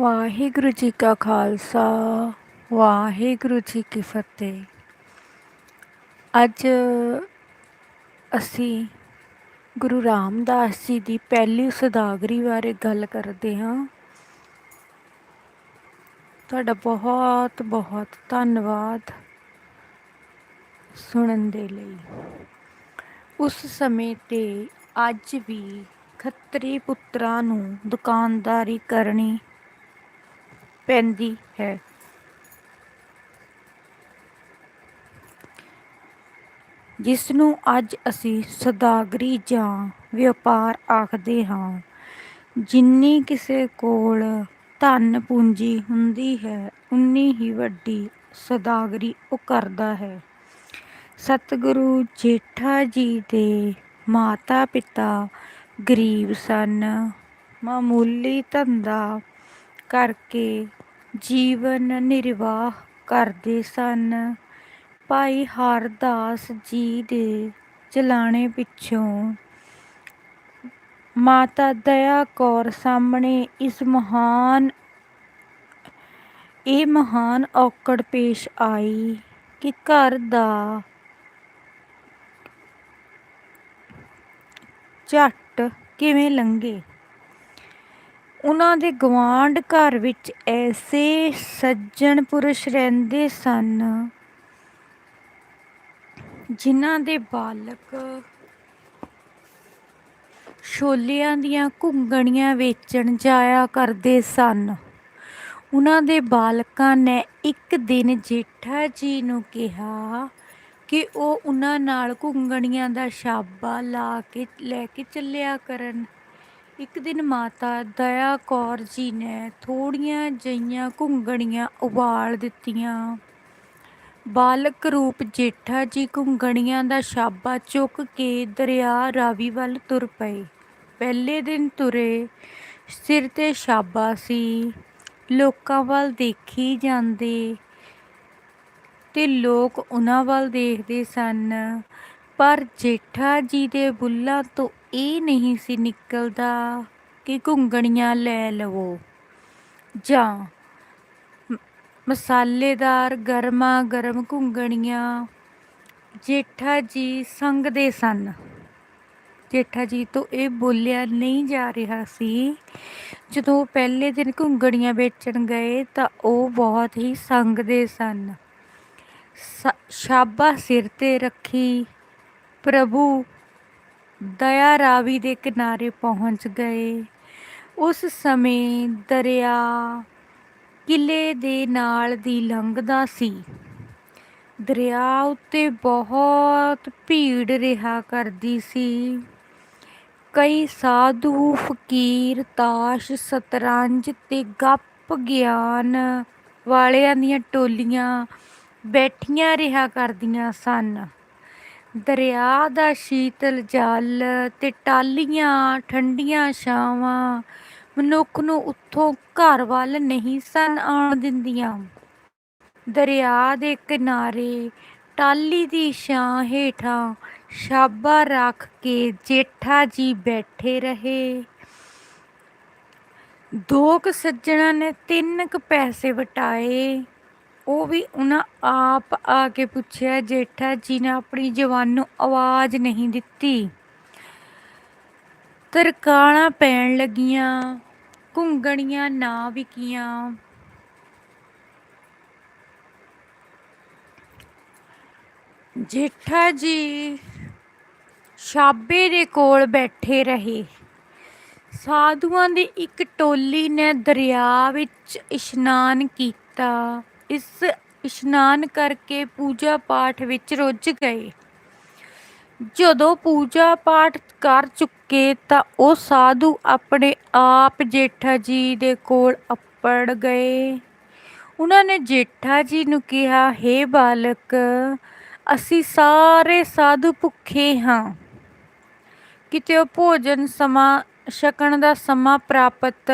ਵਾਹਿਗੁਰੂ ਜੀ ਕਾ ਖਾਲਸਾ, ਵਾਹਿਗੁਰੂ ਜੀ ਕੀ ਫਤਿਹ। ਅੱਜ ਅਸੀਂ ਗੁਰੂ ਰਾਮਦਾਸ ਜੀ ਦੀ ਪਹਿਲੀ ਸਦਾਗਰੀ ਬਾਰੇ ਗੱਲ ਕਰਦੇ ਹਾਂ। ਤੁਹਾਡਾ ਬਹੁਤ ਬਹੁਤ ਧੰਨਵਾਦ ਸੁਣਨ ਦੇ ਲਈ। ਉਸ ਸਮੇਂ ਤੇ ਅੱਜ ਵੀ ਖੱਤਰੀ ਪੁੱਤਰਾਂ ਨੂੰ ਦੁਕਾਨਦਾਰੀ ਕਰਨੀ ਪੈਂਦੀ ਹੈ। ਜਿਸ ਨੂੰ ਅੱਜ ਅਸੀਂ ਸਦਾਗਰੀ ਜਾਂ ਵਪਾਰ ਆਖਦੇ ਹਾਂ, ਜਿੰਨੀ ਕਿਸੇ ਕੋਲ ਧਨ ਪੂੰਜੀ ਹੁੰਦੀ ਹੈ, ਉਨੀ ਹੀ ਵੱਡੀ ਸਦਾਗਰੀ ਉਹ ਕਰਦਾ ਹੈ। ਸਤਿਗੁਰੂ ਜੇਠਾ ਜੀ ਦੇ ਮਾਤਾ ਪਿਤਾ ਗਰੀਬ ਸਨ, ਮਾਮੂਲੀ ਧੰਦਾ ਕਰਕੇ ਜੀਵਨ ਨਿਰਵਾਹ ਕਰਦੇ ਸਨ। ਭਾਈ ਹਰਦਾਸ ਜੀ ਦੇ ਚਲਾਣੇ ਪਿੱਛੋਂ ਮਾਤਾ ਦਇਆ ਕੌਰ ਸਾਹਮਣੇ ਇਸ ਮਹਾਨ, ਇਹ ਮਹਾਨ ਔਕੜ ਪੇਸ਼ ਆਈ ਕਿ ਘਰ ਦਾ ਝੱਟ ਕਿਵੇਂ ਲੰਘੇ। ਉਹਨਾਂ ਦੇ ਗਵਾਂਢ ਘਰ ਵਿੱਚ ਐਸੇ ਸੱਜਣ ਪੁਰਸ਼ ਰਹਿੰਦੇ ਸਨ, ਜਿਨ੍ਹਾਂ ਦੇ ਬਾਲਕ ਛੋਲਿਆਂ ਦੀਆਂ ਘੁੰਗਣੀਆਂ ਵੇਚਣ ਜਾਇਆ ਕਰਦੇ ਸਨ। ਉਹਨਾਂ ਦੇ ਬਾਲਕਾਂ ਨੇ ਇੱਕ ਦਿਨ ਜੇਠਾ ਜੀ ਨੂੰ ਕਿਹਾ ਕਿ ਉਹ ਉਹਨਾਂ ਨਾਲ ਘੁੰਗਣੀਆਂ ਦਾ ਛਾਬਾ ਲਾ ਕੇ, ਲੈ ਕੇ ਚੱਲਿਆ ਕਰਨ। ਇੱਕ ਦਿਨ ਮਾਤਾ ਦਇਆ ਕੌਰ ਜੀ ਨੇ ਥੋੜੀਆਂ ਜਈਆਂ ਘੁੰਗਣੀਆਂ ਉਬਾਲ ਦਿੱਤੀਆਂ। ਬਾਲਕ ਰੂਪ ਜੇਠਾ ਜੀ ਘੁੰਗਣੀਆਂ ਦਾ ਸ਼ਾਬਾ ਚੁੱਕ ਕੇ ਦਰਿਆ ਰਾਵੀ ਵੱਲ ਤੁਰ ਪਏ। ਪਹਿਲੇ ਦਿਨ ਤੁਰੇ ਸਿਰ ਤੇ ਸ਼ਾਬਾ ਸੀ। ਲੋਕਾਂ ਵੱਲ ਦੇਖੀ ਜਾਂਦੇ ਤੇ ਲੋਕ ਉਹਨਾਂ ਵੱਲ ਦੇਖਦੇ ਸਨ। ਪਰ ਜੇਠਾ ਜੀ ਦੇ ਬੁੱਲਾਂ ਤੋਂ ਇਹ ਨਹੀਂ ਸੀ ਨਿਕਲਦਾ ਕਿ ਘੁੰਗਣੀਆਂ ਲੈ ਲਵੋ। ਜਾਂ ਮਸਾਲੇਦਾਰ ਗਰਮਾ ਗਰਮ ਘੁੰਗਣੀਆਂ ਜੇਠਾ ਜੀ ਸੰਗਦੇ ਸਨ। ਜੇਠਾ ਜੀ ਤੋਂ ਇਹ ਬੋਲਿਆ ਨਹੀਂ ਜਾ ਰਿਹਾ ਸੀ। ਜਦੋਂ ਪਹਿਲੇ ਦਿਨ ਘੁੰਗੜੀਆਂ ਵੇਚਣ ਗਏ ਤਾਂ ਉਹ ਬਹੁਤ ਹੀ ਸੰਗਦੇ ਸਨ। ਸ਼ਾਬਾ ਸਿਰ ਤੇ ਰੱਖੀ। ਪ੍ਰਭੂ ਦਇਆ ਰਾਵੀ ਦੇ ਕਿਨਾਰੇ ਪਹੁੰਚ ਗਏ। ਉਸ ਸਮੇਂ ਦਰਿਆ ਕਿਲੇ ਦੇ ਨਾਲ ਦੀ ਲੰਘਦਾ ਸੀ। ਦਰਿਆ ਉੱਤੇ ਬਹੁਤ ਭੀੜ ਰਿਹਾ ਕਰਦੀ ਸੀ। ਕਈ ਸਾਧੂ, ਫਕੀਰ, ਤਾਸ਼, ਸਤਰੰਜ ਤੇ ਗੱਪ ਗਿਆਨ ਵਾਲਿਆਂ ਦੀਆਂ ਟੋਲੀਆਂ ਬੈਠੀਆਂ ਰਿਹਾ ਕਰਦੀਆਂ ਸਨ। ਦਰਿਆ ਦਾ ਸ਼ੀਤਲ ਜਲ ਤੇ ਟਾਲੀਆਂ ਠੰਡੀਆਂ ਛਾਵਾਂ, ਮਨੁੱਖ ਨੂੰ ਉੱਥੋਂ ਘਰ ਵੱਲ ਨਹੀਂ ਸਨ ਆਉਣ ਦਿੰਦੀਆਂ। ਦਰਿਆ ਦੇ ਕਿਨਾਰੇ ਟਾਲੀ ਦੀ ਛਾਂ ਹੇਠਾਂ ਛਾਬਾ ਰੱਖ ਕੇ ਜੇਠਾ ਜੀ ਬੈਠੇ ਰਹੇ। ਦੋ ਕ ਸੱਜਣਾ ਨੇ ਤਿੰਨ ਕ ਪੈਸੇ ਵਟਾਏ। ਉਹ ਵੀ ਉਹਨਾਂ ਆਪ ਆ ਕੇ ਪੁੱਛਿਆ, ਜੇਠਾ ਜੀ ਨੇ ਆਪਣੀ ਜਵਾਨ ਨੂੰ ਆਵਾਜ਼ ਨਹੀਂ ਦਿੱਤੀ। ਤਰਕਾਲਾਂ ਪੈਣ ਲੱਗੀਆਂ, ਘੁੰਗਣੀਆਂ ਨਾ ਵਿਕੀਆਂ। ਜੇਠਾ ਜੀ ਛਾਬੇ ਦੇ ਕੋਲ ਬੈਠੇ ਰਹੇ। ਸਾਧੂਆਂ ਦੀ ਇੱਕ ਟੋਲੀ ਨੇ ਦਰਿਆ ਵਿੱਚ ਇਸ਼ਨਾਨ ਕੀਤਾ। ਇਸ ਇਸ਼ਨਾਨ ਕਰਕੇ ਪੂਜਾ ਪਾਠ ਵਿੱਚ ਰੁੱਝ ਗਏ। ਜਦੋਂ ਪੂਜਾ ਪਾਠ ਕਰ ਚੁੱਕੇ ਤਾਂ ਉਹ ਸਾਧੂ ਆਪਣੇ ਆਪ ਜੇਠਾ ਜੀ ਦੇ ਕੋਲ ਅੱਪੜ ਗਏ। ਉਹਨਾਂ ਨੇ ਜੇਠਾ ਜੀ ਨੂੰ ਕਿਹਾ हे ਬਾਲਕ, ਅਸੀਂ ਸਾਰੇ ਸਾਧੂ ਭੁੱਖੇ ਹਾਂ। ਕਿਤੇ ਉਹ ਭੋਜਨ ਸਮਾਂ, ਛਕਣ ਦਾ ਸਮਾਂ ਪ੍ਰਾਪਤ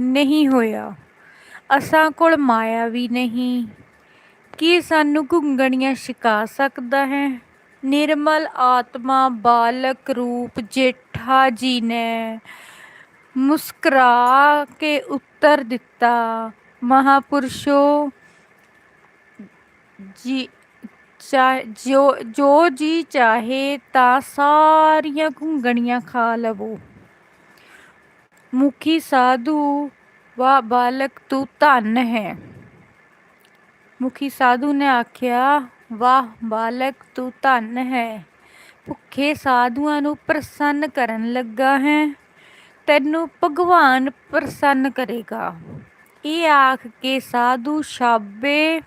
ਨਹੀਂ ਹੋਇਆ। ਅਸਾਂ ਕੋਲ ਮਾਇਆ ਵੀ ਨਹੀਂ। ਕੀ ਸਾਨੂੰ ਘੁੰਗਣੀਆਂ ਛਕਾ ਸਕਦਾ ਹੈ? ਨਿਰਮਲ ਆਤਮਾ ਬਾਲਕ ਰੂਪ ਜੇਠਾ ਜੀ ਨੇ ਮੁਸਕਰਾ ਕੇ ਉੱਤਰ ਦਿੱਤਾ, ਮਹਾਪੁਰਸ਼ੋ, ਜੀ, ਚਾ- ਜੋ ਜੋ ਜੀ ਚਾਹੇ ਤਾਂ ਸਾਰੀਆਂ ਘੁੰਗਣੀਆਂ ਖਾ ਲਵੋ। ਮੁਖੀ ਸਾਧੂ ਵਾਹ ਬਾਲਕ, ਤੂੰ ਧਨ ਹੈ। ਮੁਖੀ ਸਾਧੂ ਨੇ ਆਖਿਆ, ਵਾਹ ਬਾਲਕ, ਤੂੰ ਧਨ ਹੈ। ਭੁੱਖੇ ਸਾਧੂਆਂ ਨੂੰ ਪ੍ਰਸੰਨ ਕਰਨ ਲੱਗਾ ਹੈ। ਤੈਨੂੰ ਭਗਵਾਨ ਪ੍ਰਸੰਨ ਕਰੇਗਾ। ਇਹ ਆਖ ਕੇ ਸਾਧੂ ਛਾਬੇ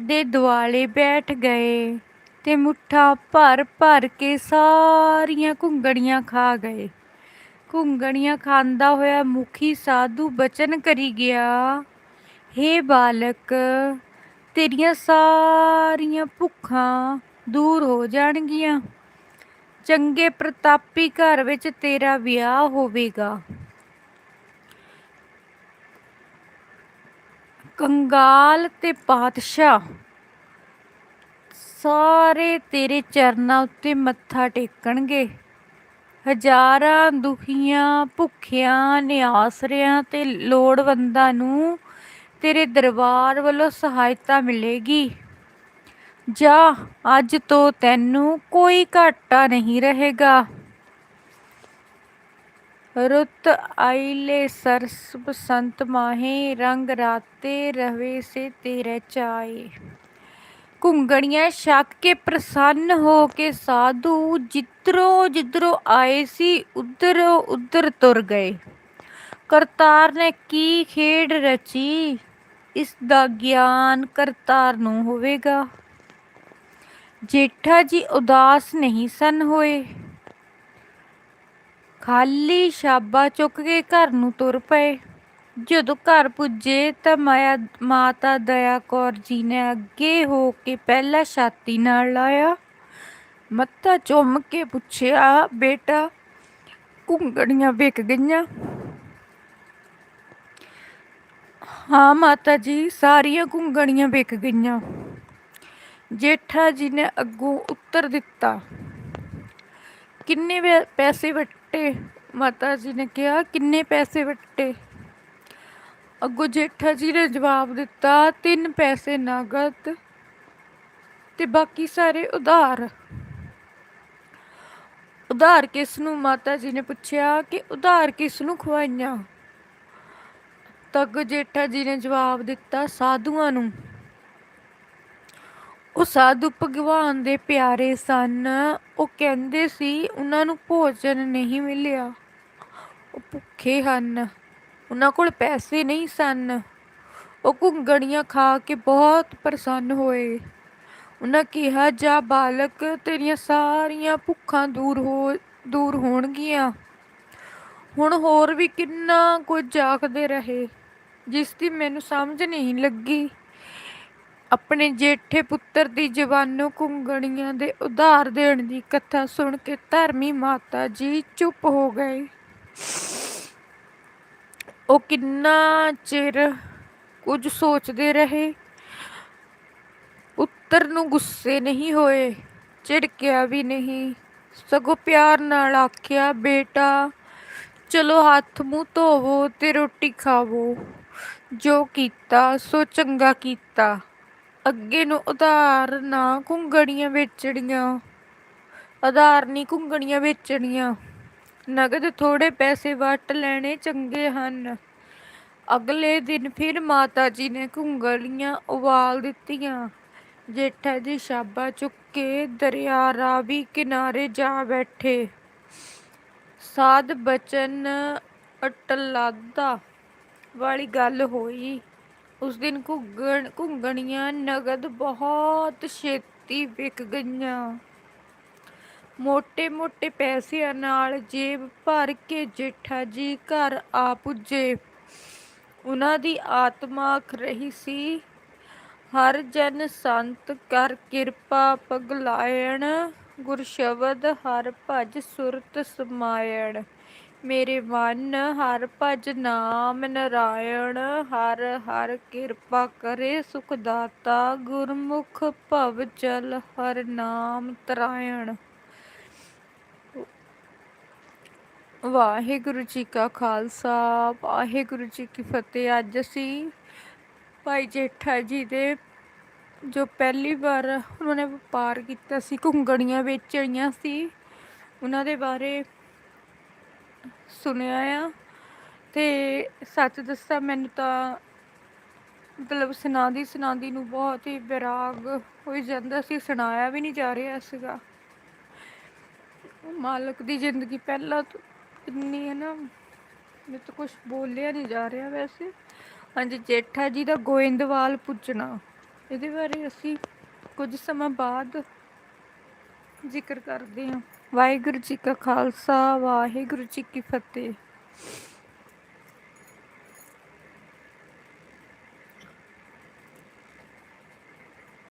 ਦੇ ਦੁਆਲੇ ਬੈਠ ਗਏ ਤੇ ਮੁੱਠਾ ਭਰ ਭਰ ਕੇ ਸਾਰੀਆਂ ਘੁੰਗੜੀਆਂ ਖਾ ਗਏ। ਘੁੰਗਣੀਆਂ ਖਾਂਦਾ ਹੋਇਆ ਮੁਖੀ ਸਾਧੂ ਬਚਨ ਕਰੀ ਗਿਆ। ਹੇ ਬਾਲਕ, ਤੇਰੀਆਂ ਸਾਰੀਆਂ ਭੁੱਖਾਂ ਦੂਰ ਹੋ ਜਾਣਗੀਆਂ। ਚੰਗੇ ਪ੍ਰਤਾਪੀ ਘਰ ਵਿੱਚ ਤੇਰਾ ਵਿਆਹ ਹੋਵੇਗਾ। ਕੰਗਾਲ ਤੇ ਪਾਤਸ਼ਾਹ, ਸਾਰੇ ਤੇਰੇ ਚਰਨਾਂ ਉੱਤੇ ਮੱਥਾ ਟੇਕਣਗੇ। ਹਜ਼ਾਰਾਂ ਦੁਖੀਆਂ, ਭੁੱਖਿਆਂ, ਨਿਆਸਰਿਆਂ ਤੇ ਲੋੜਵੰਦਾਂ ਨੂੰ ਤੇਰੇ ਦਰਬਾਰ ਵੱਲੋਂ ਸਹਾਇਤਾ ਮਿਲੇਗੀ। ਜਾ, ਅੱਜ ਤੋਂ ਤੈਨੂੰ ਕੋਈ ਘਾਟਾ ਨਹੀਂ ਰਹੇਗਾ। ਰੁੱਤ ਆਈਲੇ ਸਰਸ ਬਸੰਤ ਮਾਹੇ, ਰੰਗ ਰਾਤੇ ਰਵੇ ਸੇ ਤੇਰੇ ਚਾਏ। ਘੁੰਗਣੀਆਂ ਛੱਕ ਕੇ ਪ੍ਰਸੰਨ ਹੋ ਕੇ ਸਾਧੂ ਜਿੱਧਰੋਂ ਜਿੱਧਰੋਂ ਆਏ ਸੀ, ਉਧਰੋਂ ਉਧਰ ਤੁਰ ਗਏ। ਕਰਤਾਰ ਨੇ ਕੀ ਖੇਡ ਰਚੀ? ਇਸ ਦਾ ਗਿਆਨ ਕਰਤਾਰ ਨੂੰ ਹੋਵੇਗਾ। ਜੇਠਾ ਜੀ ਉਦਾਸ ਨਹੀਂ ਸਨ ਹੋਏ। ਖਾਲੀ ਸ਼ਾਬਾ ਚੁੱਕ ਕੇ ਘਰ ਨੂੰ ਤੁਰ ਪਏ। ਜਦੋਂ ਘਰ ਪੁੱਜੇ ਤਾਂ ਮਾਇਆ, ਮਾਤਾ ਦਇਆ ਕੌਰ ਜੀ ਨੇ ਅੱਗੇ ਹੋ ਕੇ ਪਹਿਲਾ ਛਾਤੀ ਨਾਲ ਲਾਇਆ, ਮੱਥਾ ਚੁੰਮ ਕੇ ਪੁੱਛਿਆ, ਬੇਟਾ ਘੁੰਗੜੀਆਂ ਵਿਕ ਗਈਆਂ? ਹਾਂ ਮਾਤਾ ਜੀ, ਸਾਰੀਆਂ ਘੁੰਗੜੀਆਂ ਵਿਕ ਗਈਆਂ। ਜੇਠਾ ਜੀ ਨੇ ਅੱਗੋਂ ਉੱਤਰ ਦਿੱਤਾ, ਕਿੰਨੇ ਵੇ- ਪੈਸੇ ਵੱਟੇ? ਮਾਤਾ ਜੀ ਨੇ ਕਿਹਾ, ਕਿੰਨੇ ਪੈਸੇ ਵੱਟੇ? ਅੱਗੋਂ ਜੇਠਾ ਜੀ ਨੇ ਜਵਾਬ ਦਿੱਤਾ, ਤਿੰਨ ਪੈਸੇ ਨਗਦ ਤੇ ਬਾਕੀ ਸਾਰੇ ਉਧਾਰ। ਉਧਾਰ ਕਿਸ ਨੂੰ? ਮਾਤਾ ਜੀ ਨੇ ਪੁੱਛਿਆ ਕਿ ਉਧਾਰ ਕਿਸ ਨੂੰ ਖਵਾਈਆਂ? ਤੱਕ ਜੇਠਾ ਜੀ ਨੇ ਜਵਾਬ ਦਿੱਤਾ, ਸਾਧੂਆਂ ਨੂੰ। ਉਹ ਸਾਧੂ ਭਗਵਾਨ ਦੇ ਪਿਆਰੇ ਸਨ। ਉਹ ਕਹਿੰਦੇ ਸੀ, ਉਹਨਾਂ ਨੂੰ ਭੋਜਨ ਨਹੀਂ ਮਿਲਿਆ। ਉਹ ਭੁੱਖੇ ਹਨ। ਉਹਨਾਂ ਕੋਲ ਪੈਸੇ ਨਹੀਂ ਸਨ। ਉਹ ਘੁੰਗੜੀਆਂ ਖਾ ਕੇ ਬਹੁਤ ਪ੍ਰਸੰਨ ਹੋਏ। ਉਹਨਾਂ ਕਿਹਾ, ਜਾ ਬਾਲਕ, ਤੇਰੀਆਂ ਸਾਰੀਆਂ ਭੁੱਖਾਂ ਦੂਰ ਹੋ, ਦੂਰ ਹੋਣਗੀਆਂ। ਹੁਣ ਹੋਰ ਵੀ ਕਿੰਨਾ ਕੁਝ ਆਖਦੇ ਰਹੇ, ਜਿਸ ਦੀ ਮੈਨੂੰ ਸਮਝ ਨਹੀਂ ਲੱਗੀ। ਆਪਣੇ ਜੇਠੇ ਪੁੱਤਰ ਦੀ ਜ਼ਬਾਨੋਂ ਘੁੰਗਣੀਆਂ ਦੇ ਉਧਾਰ ਦੇਣ ਦੀ ਕਥਾ ਸੁਣ ਕੇ ਧਰਮੀ ਮਾਤਾ ਜੀ ਚੁੱਪ ਹੋ ਗਏ। ਉਹ ਕਿੰਨਾ ਚਿਰ ਕੁਝ ਸੋਚਦੇ ਰਹੇ। ਪੁੱਤਰ ਨੂੰ ਗੁੱਸੇ ਨਹੀਂ ਹੋਏ, ਝਿੜਕਿਆ ਵੀ ਨਹੀਂ। ਸਗੋਂ ਪਿਆਰ ਨਾਲ ਆਖਿਆ, ਬੇਟਾ, ਚਲੋ ਹੱਥ ਮੂੰਹ ਧੋਵੋ ਤੇ ਰੋਟੀ ਖਾਵੋ। ਜੋ ਕੀਤਾ, ਸੋ ਚੰਗਾ ਕੀਤਾ। ਅੱਗੇ ਨੂੰ ਉਧਾਰ ਨਾ ਘੁੰਗਣੀਆਂ ਵੇਚਣੀਆਂ। ਆਧਾਰ ਨਹੀਂ ਘੁੰਗਣੀਆਂ ਵੇਚਣੀਆਂ। ਨਗਦ ਥੋੜੇ ਪੈਸੇ ਵਟ ਲੈਣੇ ਚੰਗੇ ਹਨ। ਅਗਲੇ ਦਿਨ ਫਿਰ ਮਾਤਾ ਜੀ ਨੇ ਘੁੰਗਲੀਆਂ ਉਵਾਲ ਦਿੱਤੀਆਂ। ਜੇਠਾ ਜੀ ਸ਼ਾਬਾ ਚੁੱਕ ਕੇ ਦਰਿਆ ਰਾਵੀ ਕਿਨਾਰੇ ਜਾ ਬੈਠੇ। ਸਾਧ ਬਚਨ ਅਟਲਾਦਾ ਵਾਲੀ ਗੱਲ ਹੋਈ। ਉਸ ਦਿਨ ਘੁੰਗਣ, ਘੁੰਗਣੀਆਂ ਨਗਦ ਬਹੁਤ ਛੇਤੀ ਵਿਕ ਗਈਆਂ। ਮੋਟੇ ਮੋਟੇ ਪੈਸਿਆਂ ਨਾਲ ਜੇਬ ਭਰ ਕੇ ਜੇਠਾ ਜੀ ਘਰ ਆ ਪੁੱਜੇ। ਉਹਨਾਂ ਦੀ ਆਤਮਾ ਆਖ ਰਹੀ ਸੀ। ਹਰ ਜਨ ਸੰਤ ਕਰ ਕਿਰਪਾ ਪਗਲਾਇਣ ਗੁਰ ਸ਼ਬਦ ਹਰ ਭਜ ਸੁਰਤ ਸਮਾਇਣ। ਮੇਰੇ ਮਨ ਹਰ ਭਜ ਨਾਮ ਨਰਾਇਣ, ਹਰ ਹਰ ਕਿਰਪਾ ਕਰੇ ਸੁਖ ਦਾਤਾ ਗੁਰਮੁਖ ਭਵ ਚਲ ਹਰ ਨਾਮ ਤਰਾਇਣ। ਵਾਹਿਗੁਰੂ ਜੀ ਕਾ ਖਾਲਸਾ, ਵਾਹਿਗੁਰੂ ਜੀ ਕੀ ਫਤਿਹ। ਅੱਜ ਅਸੀਂ ਭਾਈ ਜੇਠਾ ਜੀ ਦੇ ਜੋ ਪਹਿਲੀ ਵਾਰ ਉਹਨਾਂ ਨੇ ਵਪਾਰ ਕੀਤਾ ਸੀ ਘੁੰਗੜੀਆਂ ਵੇਚਣੀਆਂ ਸੀ, ਉਹਨਾਂ ਦੇ ਬਾਰੇ ਸੁਣਿਆ ਆ। ਤੇ ਸੱਚ ਦੱਸਾਂ, ਮੈਨੂੰ ਤਾਂ ਮਤਲਬ ਸੁਣਾਉਂਦੀ ਸੁਣਾਉਂਦੀ ਨੂੰ ਬਹੁਤ ਹੀ ਵਿਰਾਗ ਹੋਈ ਜਾਂਦਾ ਸੀ, ਸੁਣਾਇਆ ਵੀ ਨਹੀਂ ਜਾ ਰਿਹਾ ਸੀਗਾ। ਮਾਲਕ ਦੀ ਜ਼ਿੰਦਗੀ ਪਹਿਲਾਂ ਤੋਂ ਇੰਨੀ ਹੈ ਨਾ ਮੇਰੇ ਤੋਂ ਕੁਝ ਬੋਲਿਆ ਨਹੀਂ ਜਾ ਰਿਹਾ ਵੈਸੇ। ਹਾਂਜੀ, ਜੇਠਾ ਜੀ ਦਾ ਗੋਇੰਦਵਾਲ ਪੁੱਜਣਾ। ਇਹਦੇ ਬਾਰੇ ਅਸੀਂ ਕੁਝ ਸਮਾਂ ਬਾਅਦ ਜ਼ਿਕਰ ਕਰਦੇ ਹਾਂ। ਵਾਹਿਗੁਰੂ ਜੀ ਕਾ ਖਾਲਸਾ, ਵਾਹਿਗੁਰੂ ਜੀ ਕੀ ਫਤਿਹ।